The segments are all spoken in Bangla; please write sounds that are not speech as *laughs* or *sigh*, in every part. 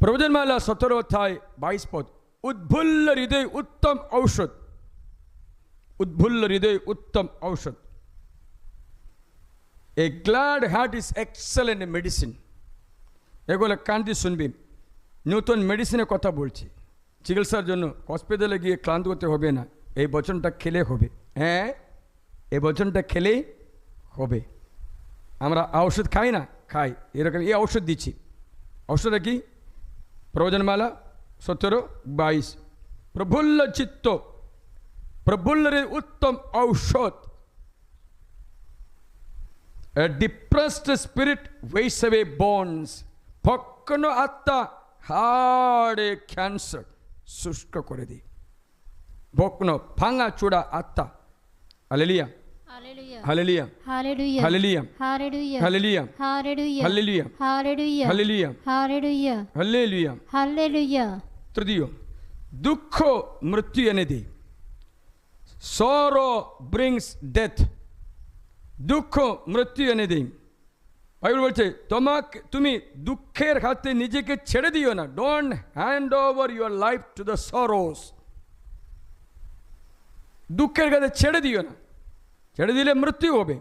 প্রবচনমালা সতেরো অধ্যায় বাইশ পদ উদ্ভুল্ল হৃদয় উত্তম ঔষধ উদ্ভুল্ল হৃদয় উত্তম ঔষধ a glad heart is excellent medicine এগুলো কান দিয়ে শুনবি নতুন মেডিসিনের কথা বলছি চিকিৎসার জন্য হসপিটালে গিয়ে ক্লান্ত করতে হবে না এই বচনটা খেলে হবে হ্যাঁ এই বচনটা খেলেই হবে আমরা ঔষধ খাই না খাই এরকম এই ঔষধ দিচ্ছি ঔষধটা কি প্রয়োজনমালা সতেরো বাইশ প্রফুল্ল চিত্ত প্রফুল্লের উত্তম ঔষধ A depressed spirit weighs away bones. ভক্কন আত্মা হাড়ে ক্যান্সার শুষ্ক করে দিই ভগ্ন ভাঙা চূড়া আত্মা hallelujah Hallelujah. Hallelujah Hallelujah. Hallelujah Hallelujah. Hallelujah Hallelujah. Hallelujah Hallelujah. Hallelujah Hallelujah. Hallelujah Hallelujah. তৃতীয় দুঃখ মৃত্যু এনে দেয় সরো ব্রিংস ডেথ দুঃখ মৃত্যু এনে দেয় বাইবেল বলছে তোমাকে তুমি দুঃখের হাতে নিজেকে ছেড়ে দিও না don't hand over your life to the sorrows দুঃখের কাছে ছেড়ে দিও না ചെടുതിയിലെ മൃത്യുകോപി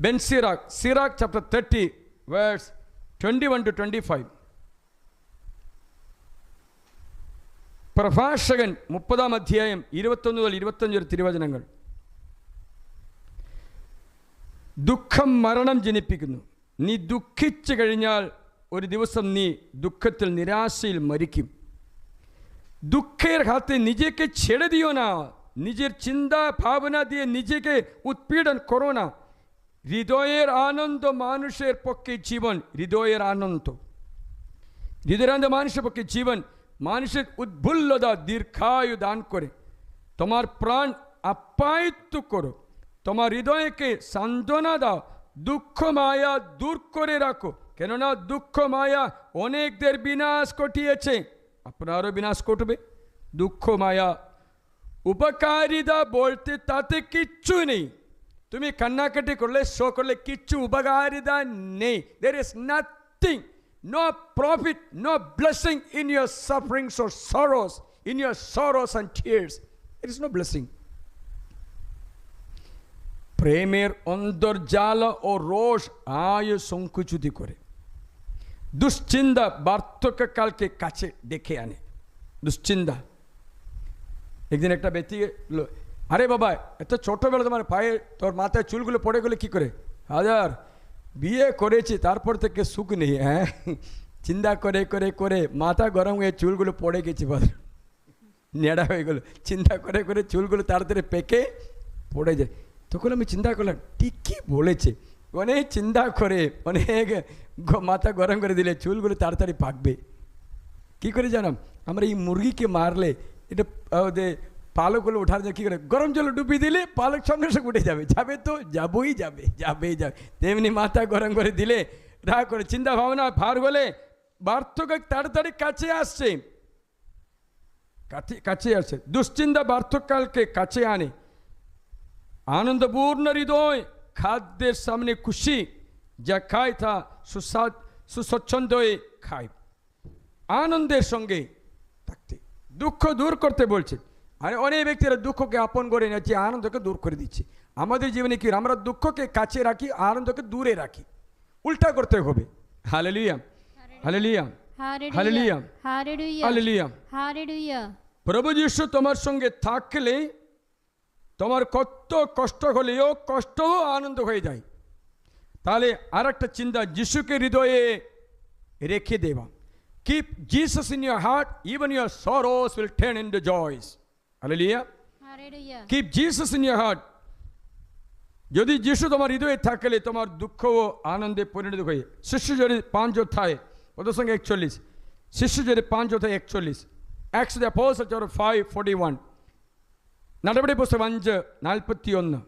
Ben Sirach Sirach chapter thirty verse twenty one to twenty five പ്രഭാഷകൻ മുപ്പതാം അധ്യായം ഇരുപത്തൊന്ന് മുതൽ ഇരുപത്തഞ്ച് വരെ തിരുവചനങ്ങൾ. ദുഃഖം മരണം ജനിപ്പിക്കുന്നു. നീ ദുഃഖിച്ചു കഴിഞ്ഞാൽ ഒരു ദിവസം നീ ദുഃഖത്തിൽ നിരാശയിൽ മരിക്കും. ദുഃഖേർ ഹാത്തെ നിജയ്ക്ക് ചെടുതിയോനാ. নিজের চিন্তা, ভাবনা দিয়ে নিজেকে উৎপীড়ন করো না। হৃদয়ের আনন্দ মানুষের পক্ষে জীবন, হৃদয়ের আনন্দ। হৃদয়ের আনন্দ মানুষের পক্ষে জীবন, মানুষের উদ্ভুল্লতা দীর্ঘায়ু দান করে। তোমার প্রাণ আপ্যায়িত করো। তোমার হৃদয়কে সান্ত্বনা দাও। দুঃখ মায়া দূর করে রাখো। কেননা দুঃখ মায়া অনেকদের বিনাশ ঘটিয়েছে। আপনারও বিনাশ ঘটবে। দুঃখ মায়া উপকারিতা বলতে তাতে কিচ্ছু নেই তুমি কান্নাকাটি করলে শো করলে কিচ্ছু উপকারিতা নেই there is nothing no profit no blessing in your sufferings or sorrows in your sorrows and tears it is no blessing প্রেমের অন্তর্জাল ও রোষ আয় সংকুচিত করে দুশ্চিন্তা বার্ধক্যকালকে কাছে ডেকে আনে দুশ্চিন্তা একদিন একটা ব্যক্তি আরে বাবা, এত ছোটোবেলা তোমার পায়ে তোর মাথায় চুলগুলো পড়ে গেলে কী করে? হাজার। বিয়ে করেছি, তারপর থেকে সুখ নেই হ্যাঁ? চিন্তা করে করে করে মাথা গরম হয়ে চুলগুলো পড়ে গেছে বল। নেড়া হয়ে গেলো। চিন্তা করে করে চুলগুলো তাড়াতাড়ি পেকে পড়ে যায়। তখন আমি চিন্তা করলাম ঠিকই বলেছে? অনেক চিন্তা করে, অনেক মাথা গরম করে দিলে চুলগুলো তাড়াতাড়ি পাকবে। কী করে জানাম আমরা এই মুরগিকে মারলে এটা ওদের পালকগুলো ওঠার জন্য কী করে? গরম জলে ডুবিয়ে দিলে পালক সঙ্গে সঙ্গে উঠে যাবে। যাবে তো, যাবই যাবে যাবেই যাবে। তেমনি মাথা গরম করে দিলে রাগ করে চিন্তা ভাবনা ভার হলে বার্ধক্য তাড়াতাড়ি কাছে আসছে কাছে আসছে দুশ্চিন্তা বার্ধক্যকালকে কাছে আনে। আনন্দপূর্ণ হৃদয় খাদ্যের সামনে খুশি, যা খায় তা সুস্বাদ, সুস্বচ্ছন্দ হয়ে খায়। আনন্দের সঙ্গে দুঃখ দূর করতে বলছে। আর অনেক ব্যক্তিরা দুঃখকে আপন করে নিচ্ছে আনন্দকে দূর করে দিচ্ছে। আমাদের জীবনে কি আমরা দুঃখকে কাছে রাখি আনন্দকে দূরে রাখি? উল্টা করতে হবে। Hallelujah. Hallelujah. Hallelujah. Hallelujah. Hallelujah. Hallelujah. প্রভু যিশু তোমার সঙ্গে থাকলে তোমার কত কষ্ট হলেও কষ্টও আনন্দ হয়ে যায়। তাহলে আর একটা চিন্তা যিশুকে হৃদয়ে রেখে দেওয়া। Keep Jesus in your heart even your sorrows will turn in the joys hallelujah Hallelujah. Keep Jesus in your heart যদি যিশু তোমার হৃদয়ে থাকলে তোমার দুঃখ ও আনন্দে পরিণত হয়ে শিষ্য যদি পাঁচ অধ্যায় ওদের সঙ্গে একচল্লিশ শিষ্য যদি পাঁচ অধ্যায় একচল্লিশ Acts the apostle chapter five forty one നടപടി പുസ്തകം അഞ്ച് നാൽപ്പത്തി ഒന്ന്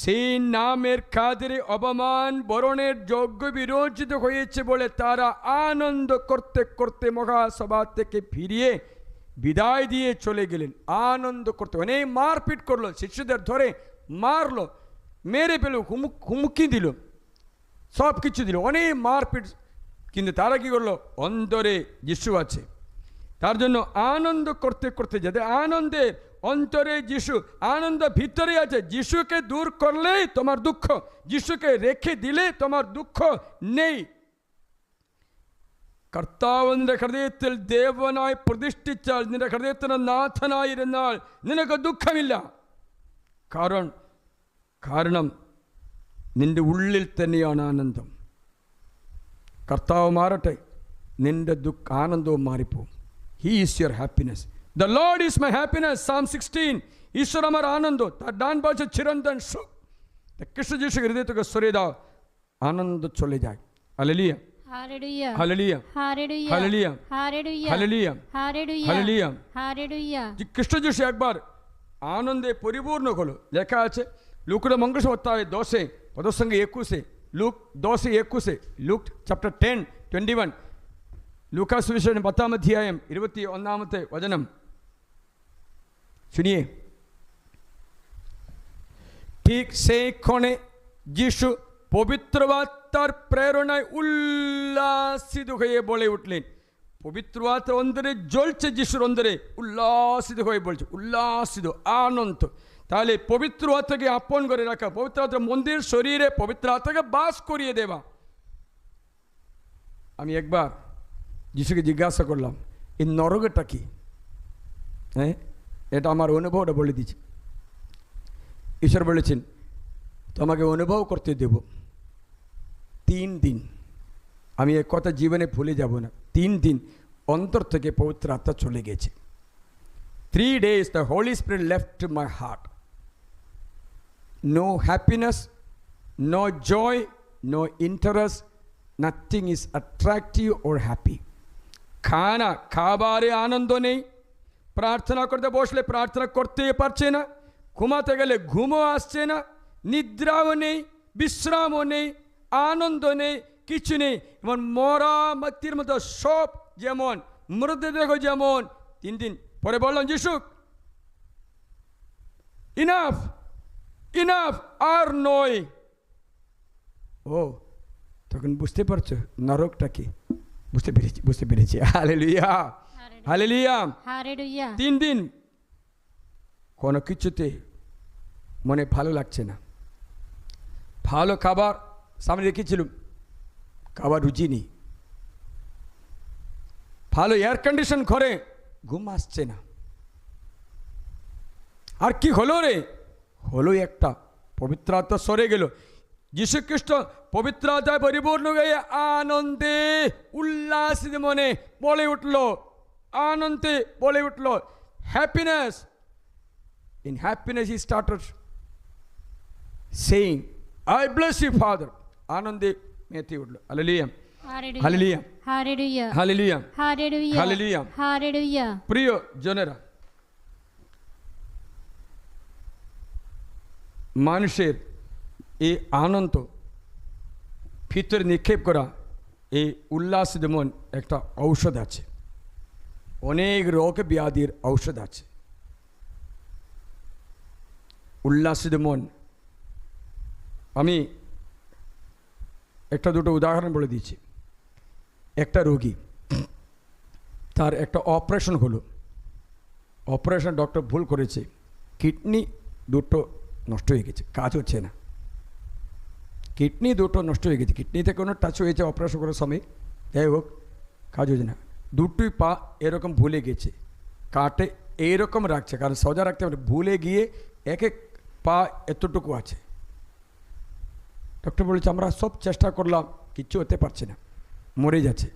সেই নামের কাদের অবমান বরণের যজ্ঞ বিরোচিত হয়েছে বলে তারা আনন্দ করতে করতে মহাসভা থেকে ফিরিয়ে বিদায় দিয়ে চলে গেলেন। আনন্দ করতে অনেক মারপিট করল, শিশুদের ধরে মারলো, মেরে পেল হুমুক, হুমুকি দিল, সব কিছু দিল। অনেক মারপিট, কিন্তু তারা কি করল? অন্তরে যিশু আছে। তার জন্য আনন্দ করতে করতে যেতে আনন্দে অন্তরে যিশু আনন্দ ভিতরে আছে। যিশুকে দূর করলেই তোমার দুঃখ যিশুকে রেখে দিলে তোমার দুঃখ নেই। കർത്താവിന്റെ ഹൃദയത്തിൽ ദേവനായി പ്രതിഷ്ഠിച്ചാൽ നിന്റെ ഹൃദയത്തിന്റെ നാഥനായിരുന്നാൽ നിനക്ക് ദുഃഖമില്ല. കാരണം കാരണം നിന്റെ ഉള്ളിൽ തന്നെയാണ് ആനന്ദം. കർത്താവ് മാറട്ടെ നിന്റെ ദുഃഖ ആനന്ദവും മാറിപ്പോവും. He is your happiness The Lord is my happiness. Psalm 16. ഈശ്വരമർ ആനന്ദോ താൻ പാച്ച ചിരന്തൻ സുഖ കൃഷ്ണജീഷ ഹൃദയത്തൊക്കെ സ്വരേതാ ആനന്ദ ചൊല്ലി ജായ് അലലിയ Hallelujah. Hallelujah. Hallelujah. Hallelujah. Hallelujah. Hallelujah. Hallelujah. Hallelujah. Hallelujah. যে কৃষ্ণ যিশু একবার আনন্দে পরিপূর্ণ হলো লেখা আছে লুকের মঙ্গল অধ্যায়ে দশে পদসঙ্গে একুশে লুক দশে একুশে Luke chapter ten twenty one Lucas വിഷയം പത്താം അധ്യായം ഇരുപത്തി ഒന്നാമത്തെ വചനം শুনিয়ে। ঠিক সেই ক্ষণে যিশু পবিত্রবাত্মার প্রেরণায় উল্লাসিত হয়ে বলে উঠলেন পবিত্র আত্মার অন্তরে জ্বলছে যিশুর অন্তরে, উল্লাসিত হয়ে বলছে, উল্লাসিত, আনন্দ। তাহলে পবিত্র আত্মাকে আপন করে রাখা পবিত্র আত্মা মন্দির শরীরে পবিত্র আত্মাকে বাস করিয়ে দেওয়া। আমি একবার যিশুকে জিজ্ঞাসা করলাম, এই নরকটা কি? হ্যাঁ? এটা আমার অনুভবটা বলে দিচ্ছি। ঈশ্বর বলেছেন, তোমাকে অনুভব করতে দেব। তিন দিন। আমি এক কথা জীবনে ভুলে যাব না। তিন দিন অন্তর থেকে পবিত্র আত্মা চলে গেছে। Three days the holy spirit left my heart no happiness no joy no interest nothing is attractive or happy খানা খাবারে আনন্দ নেই প্রার্থনা করতে বসলে প্রার্থনা করতে পারছে না, ঘুমাতে গেলে ঘুমও আসছে না, নিদ্রাও নেই, বিশ্রামও নেই, আনন্দ নেই, কিছু নেই। এমন মরা ব্যক্তির মতো সব যেমন, মৃতদেহ যেমন, তিন দিন পরে বললাম যিশু ইনাফ ইনাফ আর নয়। ও, তখন বুঝতে পারছ নরকটা কি? বুঝতে পেরেছি বুঝতে পেরেছি। *laughs* হালে লুইয়া হালে লুইয়া Hallelujah. তিন দিন। কোনো কিছুতে মনে ভালো লাগছে না। ভালো খাবার সামনে রেখেছিলাম। খাবার রুচি নেই। ভালো এয়ার কন্ডিশন ঘরে ঘুম আসছে না। আর কি হলো রে? হলো একটা পবিত্র আত্মা সরে গেল। যীশু খ্রিস্ট পবিত্র আত্মায় পরিপূর্ণ হয়ে আনন্দে উল্লাসিত মনে বলে উঠল আনন্দে বলে উঠল happiness in happiness he started saying I bless you father আনন্দে মেতে উঠল hallelujah Hallelujah. Hallelujah Hallelujah. Hallelujah Hallelujah. Hallelujah. Hallelujah. প্রিয় জনেরা মানুষের এই আনন্দ ভিতরে নিক্ষেপ করা এই উল্লাসিত মন একটা ঔষধ আছে অনেক রোগ ব্যাধির ঔষধ আছে। উল্লাসিত মন। আমি একটা দুটো উদাহরণ বলে দিচ্ছি। একটা রোগী, তার একটা অপারেশন হলো। অপারেশন ডক্টর ভুল করেছে। কিডনি দুটো নষ্ট হয়ে গেছে, কাজ হচ্ছে না। কিডনি দুটো নষ্ট হয়ে গেছে, কিডনিতে কোনো টাচ হয়েছে অপারেশন করার সময়। যাই হোক, কাজ হচ্ছে না। দুটোই পা এরকম ভুলে গেছে। কাটে এইরকম রাখছে, কারণ সোজা রাখতে পারে ভুলে গিয়ে এক এক পা এতটুকু আছে। ডক্টর বলেছে, আমরা সব চেষ্টা করলাম, কিচ্ছু হতে পারছে না। মরে যাচ্ছে।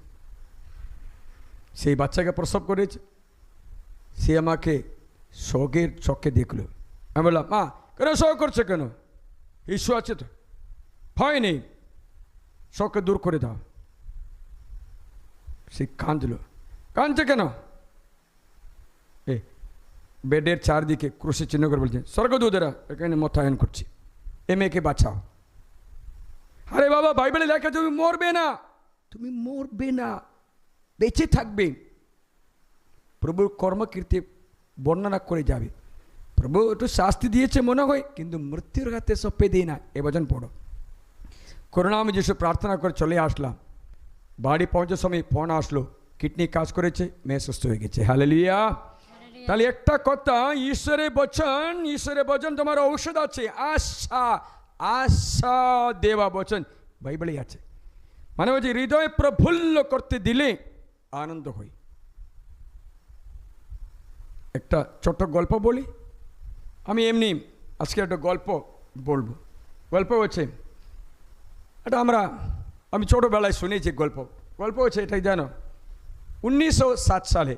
সেই বাচ্চাকে প্রসব করেছে। সে আমাকে শোকের চোখে দেখল। আমি বললাম, মা, কেন শোক করছে কেন? ইস্যু আছে তো। ভয় নেই। শোককে দূর করে দাও। সে কাঁদল কাঁদছে কেন? এ, বেডের চারদিকে ক্রুশে চিহ্ন করে বলছে, স্বর্গদূতেরা, এখানে মোতায়েন করছি। এ মেয়েকে বাঁচাও। আরে বাবা, বাইবেলে লেখা তুমি মরবে না। তুমি মরবে না। বেঁচে থাকবে। প্রভুর কর্মকীর্তি বর্ণনা করে যাবে। প্রভু একটু শাস্তি দিয়েছে মনে হয়, কিন্তু মৃত্যুর হাতে সপে দিই না। এ বচন পড়ো। করুণা আমি যেসব প্রার্থনা করে চলে আসলাম। বাড়ি পৌঁছার সময় ফোন আসলো কিডনি কাজ করেছে মেয়ে সুস্থ হয়ে গেছে। হালেলুয়া। তাহলে একটা কথা ঈশ্বরের বচন ঈশ্বরের বচন তোমার ঔষধ আছে। আশা আশা দেওয়া বচন। বাইবেলে আছে। মানে বলছি হৃদয় প্রফুল্ল করতে দিলে আনন্দ হই একটা ছোট্ট গল্প বলি। আমি এমনি আজকে একটা গল্প বলব। গল্প হচ্ছে এটা আমরা আমি ছোটোবেলায় শুনেছি গল্প। গল্প হচ্ছে এটাই, জানো? উনিশশো সাত সালে,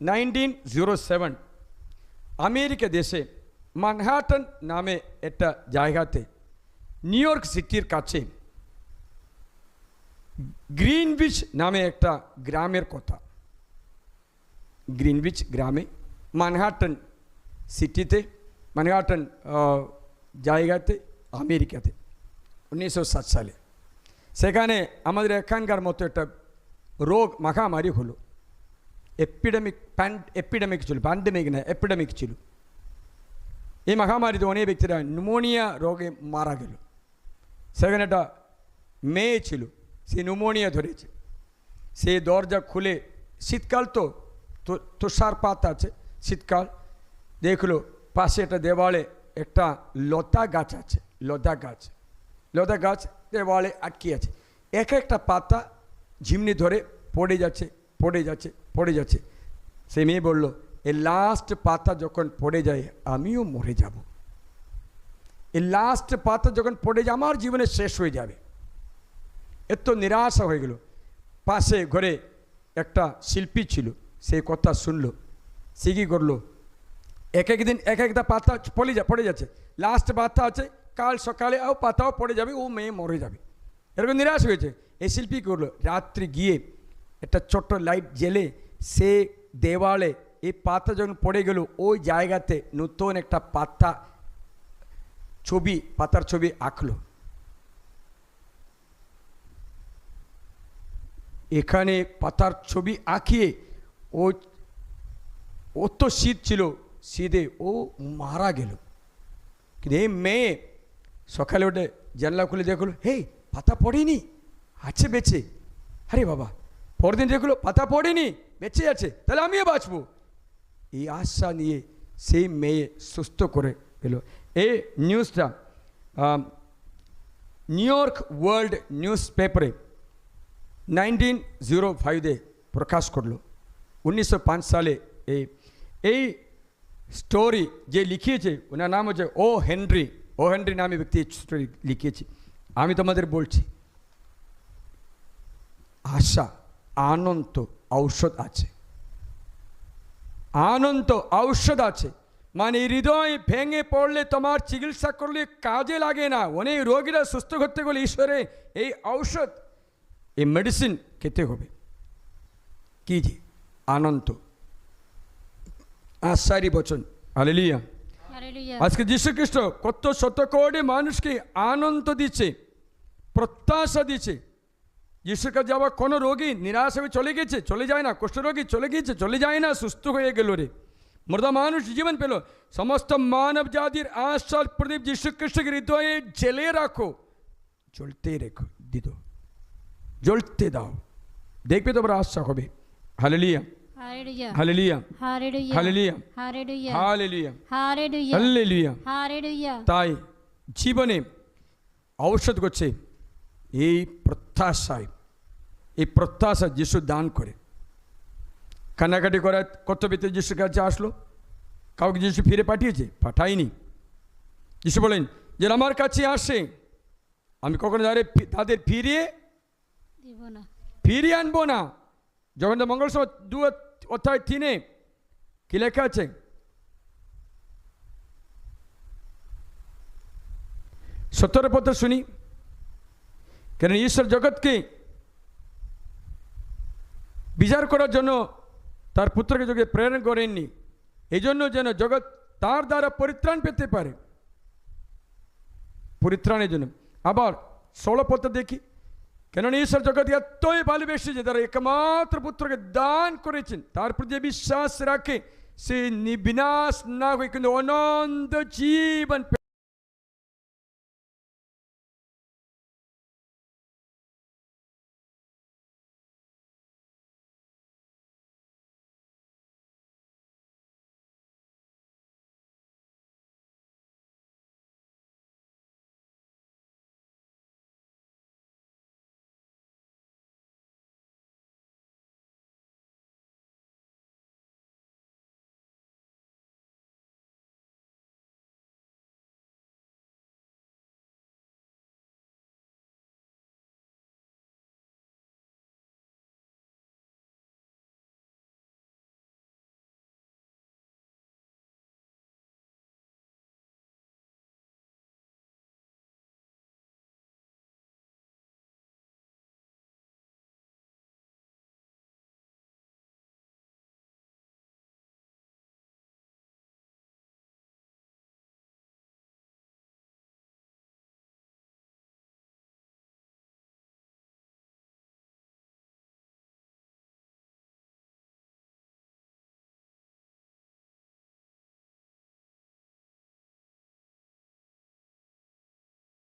নাইনটিন জিরো সেভেন, আমেরিকা দেশে মানহাটন নামে একটা জায়গাতে নিউ ইয়র্ক সিটির কাছে গ্রিনবিচ নামে একটা গ্রামের কথা। গ্রিনবিচ গ্রামে মানহাটন সিটিতে মানহাটন জায়গাতে, আমেরিকাতে, উনিশশো সাত সালে। সেখানে আমাদের এখানকার মতো একটা রোগ মাখামারি হলো। এপিডেমিক প্যান্ড এপিডেমিক ছিল প্যান্ডেমিক না এপিডেমিক ছিল। এই মহামারীতে অনেক ব্যক্তিরা নিউমোনিয়া রোগে মারা গেল। সেখানে একটা মেয়ে ছিল, সে নিউমোনিয়া ধরেছে। সে দরজা খুলে শীতকাল তো, তো- তুষারপাত আছে শীতকাল। দেখল পাশে একটা দেওয়ালে একটা লতা গাছ আছে, লতা গাছ। লতা গাছ দেওয়ালে আটকে আছে। এক একটা পাতা ঝিমনি ধরে পড়ে যাচ্ছে পড়ে যাচ্ছে পড়ে যাচ্ছে। সে মেয়ে বলল এই লাস্ট পাতা যখন পড়ে যায়, আমিও মরে যাব। এই লাস্ট পাতা যখন পড়ে যায়, আমার জীবনে শেষ হয়ে যাবে। এত নিরাশা হয়ে গেল। পাশে ঘরে একটা শিল্পী ছিল সেই কথা শুনলো। সে কী করল? এক একদিন এক একটা পাতা পড়ে যা, পড়ে যাচ্ছে। লাস্ট পাতা আছে কাল সকালে ও পাতাও পড়ে যাবে, ও মেয়ে মরে যাবে। এরকম নিরাশ হয়েছে। এই শিল্পী করল। রাত্রি গিয়ে একটা ছোট্ট লাইট জেলে সে দেওয়ালে এই পাতা যখন পড়ে গেল, ওই জায়গাতে নতুন একটা পাতা ছবি, পাতার ছবি আঁকলো। এখানে পাতার ছবি আঁকিয়ে ও ও তো শীত ছিল, শীতে ও মারা গেল। কিন্তু এই মেয়ে সকালে উঠে জানলা খুলে দেখল হে পাতা পড়েনি, আছে বেঁচে। আরে বাবা পরের দিন দেখল পাতা পড়েনি, বেঁচে আছে, তাহলে আমিও বাঁচবো। এই আশা নিয়ে সেই মেয়ে সুস্থ করে পেল এই নিউজটা নিউ ইয়র্ক ওয়ার্ল্ড নিউজ পেপারে নাইনটিন জিরো ফাইভে প্রকাশ করল, উনিশশো পাঁচ সালে এই এই স্টোরি যে লিখিয়েছে, ওনার নাম হচ্ছে ও হেনরি। ও হেনরি নামে ব্যক্তি স্টোরি লিখিয়েছে। আমি তোমাদের বলছি, আশা আনন্দ ঔষধ আছে। আনন্দ ঔষধ আছে। মানে হৃদয় ভেঙে পড়লে, তোমার চিকিৎসা করলে কাজে লাগে না। অনেক রোগীরা সুস্থ করতে গেলে, ঈশ্বরে, এই ঔষধ, এই মেডিসিন খেতে হবে। কি যে আনন্দ আশারি বচন। হালেলুয়া আজকে খ্রিস্ট কত শত কোটি মানুষকে আনন্দ দিচ্ছে, প্রত্যাশা দিচ্ছে। যিশুর কাছে যাওয়া কোনো রোগী নিরাশ হয়ে চলে গেছে, চলে যায় না, কুষ্ঠরোগী চলে গিয়েছে চলে যায় না, সুস্থ হয়ে গেল রে। মৃদা মানুষ জীবন পেল। সমস্ত মানব জাতির আশার প্রদীপ যীশু খ্রিস্টকে হৃদয়ে জেলে রাখো, জ্বলতে রেখো, দিদ। জ্বলতে দাও। দেখবে তোমরা আশা হবে। হালেলিয়া তাই জীবনে ঔষধ করছে এই প্রত্যাশায়। এই প্রত্যাশা যিশু দান করে। কান্নাকাটি করে কত ব্যক্তি যিশুর কাছে আসলো? কাউকে যিশু ফিরে পাঠিয়েছে? পাঠায়নি। যিশু বলেন যে আমার কাছে আসে আমি কখনো তাদের ফিরিয়ে ফিরিয়ে আনব না। যখন তো মঙ্গল সভা দু অধ্যায় তিনে কি লেখা আছে? সত্তর পত্র শুনি। কেন ঈশ্বর জগৎকে বিচার করার জন্য তার পুত্রকে যোগে প্রেরণ করেননি। এই জন্য যেন জগৎ তার দ্বারা পরিত্রাণ পেতে পারে। পরিত্রাণের জন্য। আবার ষোলো পত্র দেখি। কেননা ঈশ্বর জগৎকে এতই ভালোবেসেছে তারা একমাত্র পুত্রকে দান করেছেন, তার প্রতি যে বিশ্বাস রাখে, সে নিবিনাশ না হয়ে কিন্তু অনন্ত জীবন